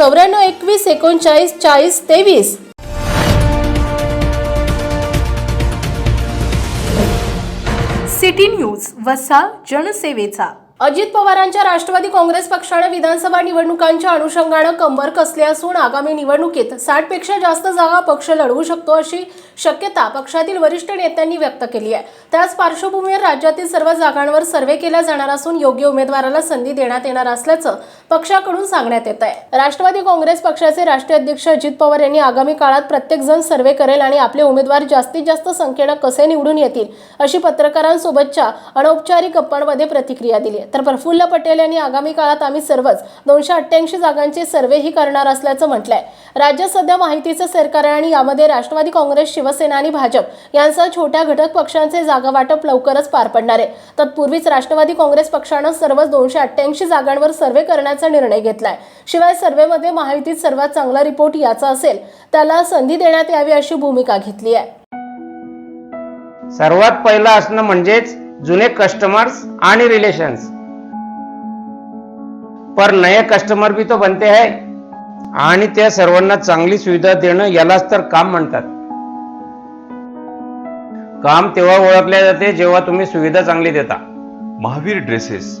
चौऱ्याण्णव एकवीस एकोणचाळीस चाळीस तेवीस. सिटी न्यूज वसा जनसेवेचा. अजित पवारांच्या राष्ट्रवादी काँग्रेस पक्षाने विधानसभा निवडणुकांच्या अनुषंगानं कंबर कसले असून आगामी निवडणुकीत साठपेक्षा जास्त जागा पक्ष लढवू शकतो अशी शक्यता पक्षातील वरिष्ठ नेत्यांनी व्यक्त केली आहे. त्याच पार्श्वभूमीवर राज्यातील सर्व जागांवर सर्व्हे केला जाणार असून योग्य उमेदवाराला संधी देण्यात येणार असल्याचं पक्षाकडून सांगण्यात येत आहे. राष्ट्रवादी काँग्रेस पक्षाचे राष्ट्रीय अध्यक्ष अजित पवार यांनी आगामी काळात प्रत्येक जण सर्वे करेल आणि आपले उमेदवार जास्तीत जास्त संख्येनं कसे निवडून येतील अशी पत्रकारांसोबतच्या अनौपचारिक गप्पांमध्ये प्रतिक्रिया दिली तर प्रफुल्ल पटेल यांनी आगामी काळात आम्ही सर्वच दोनशे अठ्ठ्याऐंशी जागांचे सर्वेही करणार असल्याचं म्हटलंय. राज्यात सध्या माहितीचं सरकार आहे आणि यामध्ये राष्ट्रवादी काँग्रेस शिवसेना आणि भाजप यांसह छोट्या घटक पक्षांचे जागा वाटप लवकरच पार पडणार आहे. तत्पूर्वीच राष्ट्रवादी काँग्रेस पक्षानं सर्वच दोनशे अठ्ठ्याऐंशी जागांवर सर्वे करण्याचा निर्णय घेतलाय. शिवाय सर्व्हेमध्ये महायुतीत सर्वात चांगला रिपोर्ट याचा असेल त्याला संधी देण्यात यावी अशी भूमिका घेतली आहे. सर्वात पहिलं असणं म्हणजेच जुने कस्टमर्स आणि रिलेशन्स पर नए कस्टमर भी तो बनते है. आणि त्या सर्वांना चांगली सुविधा देणं यालाच तर काम म्हणतात. काम तेव्हा ओळखले जाते जेव्हा तुम्ही सुविधा चांगली देता. महावीर ड्रेसेस.